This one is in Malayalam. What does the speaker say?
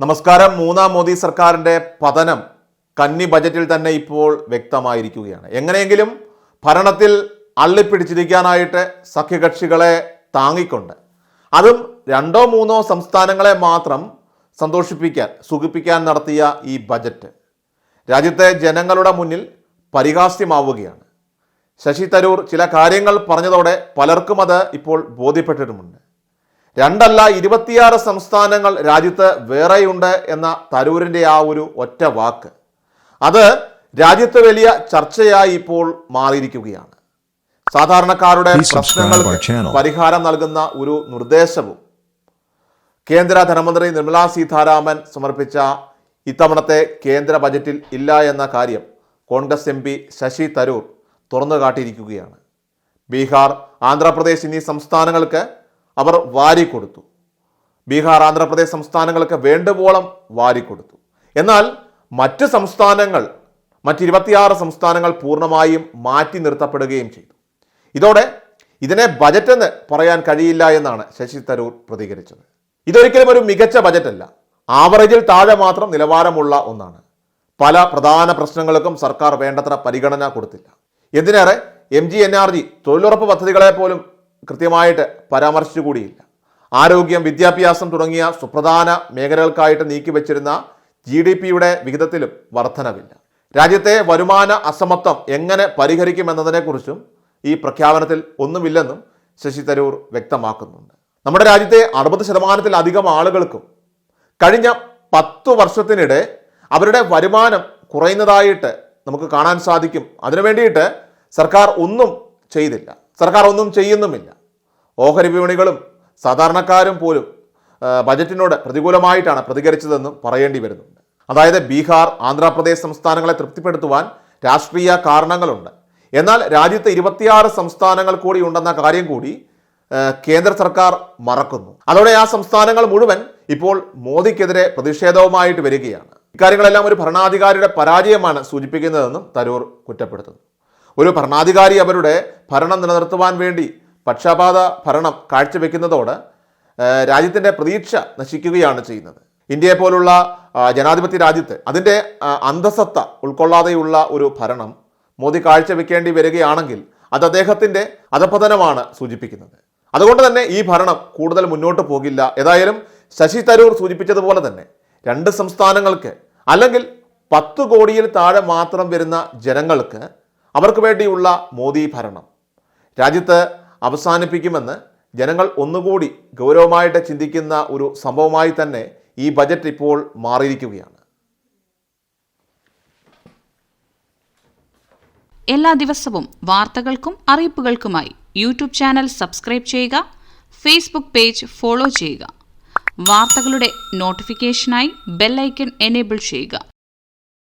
നമസ്കാരം. മൂന്നാം മോദി സർക്കാരിന്റെ പതനം കന്നി ബജറ്റിൽ തന്നെ ഇപ്പോൾ വ്യക്തമായിരിക്കുകയാണ്. എങ്ങനെയെങ്കിലും ഭരണത്തിൽ അള്ളിപ്പിടിച്ചിരിക്കാനായിട്ട് സഖ്യകക്ഷികളെ താങ്ങിക്കൊണ്ട് അതും രണ്ടോ മൂന്നോ സംസ്ഥാനങ്ങളെ മാത്രം സന്തോഷിപ്പിക്കാൻ സുഖിപ്പിക്കാൻ നടത്തിയ ഈ ബജറ്റ് രാജ്യത്തെ ജനങ്ങളുടെ മുന്നിൽ പരിഹാസ്യമാവുകയാണ്. ശശി തരൂർ ചില കാര്യങ്ങൾ പറഞ്ഞതോടെ പലർക്കും അത് ഇപ്പോൾ ബോധ്യപ്പെട്ടിട്ടുമുണ്ട്. രണ്ടല്ല ഇരുപത്തിയാറ് സംസ്ഥാനങ്ങൾ രാജ്യത്ത് വേറെയുണ്ട് എന്ന തരൂരിന്റെ ആ ഒരു ഒറ്റ വാക്ക്. അത് രാജ്യത്ത് വലിയ ചർച്ചയായി ഇപ്പോൾ മാറിയിരിക്കുകയാണ്. സാധാരണക്കാരുടെ പ്രശ്നങ്ങൾ പ്രശ്നങ്ങൾക്ക് പരിഹാരം നൽകുന്ന ഒരു നിർദ്ദേശവും കേന്ദ്ര ധനമന്ത്രി നിർമ്മലാ സീതാരാമൻ സമർപ്പിച്ച ഇത്തവണത്തെ കേന്ദ്ര ബജറ്റിൽ ഇല്ല എന്ന കാര്യം കോൺഗ്രസ് എം പി ശശി തരൂർ തുറന്നു കാട്ടിയിരിക്കുകയാണ് ബീഹാർ ആന്ധ്രാപ്രദേശ് എന്നീ സംസ്ഥാനങ്ങൾക്ക് അവർ വാരിക്കൊടുത്തു. ബീഹാർ ആന്ധ്രാപ്രദേശ് സംസ്ഥാനങ്ങൾക്ക് വേണ്ടുവോളം വാരിക്കൊടുത്തു. എന്നാൽ മറ്റ് സംസ്ഥാനങ്ങൾ മറ്റ് ഇരുപത്തിയാറ് സംസ്ഥാനങ്ങൾ പൂർണമായും മാറ്റി നിർത്തപ്പെടുകയും ചെയ്തു. ഇതോടെ ഇതിനെ ബജറ്റ് എന്ന് പറയാൻ കഴിയില്ല എന്നാണ് ശശി തരൂർ പ്രതികരിച്ചത്. ഇതൊരിക്കലും ഒരു മികച്ച ബജറ്റല്ല ആവറേജിൽ താഴെ മാത്രം നിലവാരമുള്ള ഒന്നാണ്. പല പ്രധാന പ്രശ്നങ്ങൾക്കും സർക്കാർ വേണ്ടത്ര പരിഗണന കൊടുത്തില്ല. എന്തിനേറെ M G N R G തൊഴിലുറപ്പ് പദ്ധതികളെ പോലും കൃത്യമായിട്ട് പരാമർശിച്ചുകൂടിയില്ല ആരോഗ്യം വിദ്യാഭ്യാസം തുടങ്ങിയ സുപ്രധാന മേഖലകൾക്കായിട്ട് നീക്കിവെച്ചിരുന്ന ജി ഡി പിയുടെ വിഹിതത്തിലും വർധനവില്ല. രാജ്യത്തെ വരുമാന അസമത്വം എങ്ങനെ പരിഹരിക്കുമെന്നതിനെക്കുറിച്ചും ഈ പ്രഖ്യാപനത്തിൽ ഒന്നുമില്ലെന്നും ശശി തരൂർ വ്യക്തമാക്കുന്നുണ്ട്. നമ്മുടെ രാജ്യത്തെ അറുപത് ശതമാനത്തിലധികം ആളുകൾക്കും കഴിഞ്ഞ പത്തു വർഷത്തിനിടെ അവരുടെ വരുമാനം കുറയുന്നതായിട്ട് നമുക്ക് കാണാൻ സാധിക്കും. അതിനു വേണ്ടിയിട്ട് സർക്കാർ ഒന്നും ചെയ്തില്ല. സർക്കാർ ഒന്നും ചെയ്യുന്നുമില്ല. ഓഹരി വിപണികളും സാധാരണക്കാരും പോലും ബജറ്റിനോട് പ്രതികൂലമായിട്ടാണ് പ്രതികരിച്ചതെന്നും പറയേണ്ടി വരുന്നുണ്ട്. അതായത് ബീഹാർ ആന്ധ്രാപ്രദേശ് സംസ്ഥാനങ്ങളെ തൃപ്തിപ്പെടുത്തുവാൻ രാഷ്ട്രീയ കാരണങ്ങളുണ്ട്. എന്നാൽ രാജ്യത്ത് ഇരുപത്തിയാറ് സംസ്ഥാനങ്ങൾ കൂടി ഉണ്ടെന്ന കാര്യം കൂടി കേന്ദ്ര സർക്കാർ മറക്കുന്നു. അതോടെ ആ സംസ്ഥാനങ്ങൾ മുഴുവൻ ഇപ്പോൾ മോദിക്കെതിരെ പ്രതിഷേധവുമായിട്ട് വരികയാണ്. ഇക്കാര്യങ്ങളെല്ലാം ഒരു ഭരണാധികാരിയുടെ പരാജയമാണ് സൂചിപ്പിക്കുന്നതെന്നും തരൂർ കുറ്റപ്പെടുത്തുന്നു. ഒരു ഭരണാധികാരി അവരുടെ ഭരണം നിലനിർത്തുവാൻ വേണ്ടി പക്ഷപാത ഭരണം കാഴ്ചവെക്കുന്നതോട് രാജ്യത്തിന്റെ പ്രതീക്ഷ നശിക്കുകയാണ് ചെയ്യുന്നത്. ഇന്ത്യയെ പോലുള്ള ജനാധിപത്യ രാജ്യത്ത് അതിന്റെ അന്തസത്ത ഉൾക്കൊള്ളാതെയുള്ള ഒരു ഭരണം മോദി കാഴ്ചവെക്കേണ്ടി വരികയാണെങ്കിൽ അത് അദ്ദേഹത്തിന്റെ അധപതനമാണ് സൂചിപ്പിക്കുന്നത്. അതുകൊണ്ട് തന്നെ ഈ ഭരണം കൂടുതൽ മുന്നോട്ട് പോകില്ല. ഏതായാലും ശശി തരൂർ സൂചിപ്പിച്ചതുപോലെ തന്നെ രണ്ട് സംസ്ഥാനങ്ങൾക്ക് അല്ലെങ്കിൽ പത്ത് കോടിയിൽ താഴെ മാത്രം വരുന്ന ജനങ്ങൾക്ക് അവർക്ക് വേണ്ടിയുള്ള മോദി ഭരണം. രാജ്യത്ത് അവസാനിപ്പിക്കുമെന്ന് ജനങ്ങൾ ഒന്നുകൂടി ഗൗരവമായിട്ട് ചിന്തിക്കുന്ന ഒരു സംഭവമായി തന്നെ ഈ ബജറ്റ് ഇപ്പോൾ മാറിയിരിക്കുകയാണ്. എല്ലാ ദിവസവും വാർത്തകൾക്കും അറിയിപ്പുകൾക്കുമായി യൂട്യൂബ് ചാനൽ സബ്സ്ക്രൈബ് ചെയ്യുക ഫേസ്ബുക്ക് പേജ് ഫോളോ ചെയ്യുക. വാർത്തകളുടെ നോട്ടിഫിക്കേഷനായി ബെല്ലൈക്കൺ എനേബിൾ ചെയ്യുക.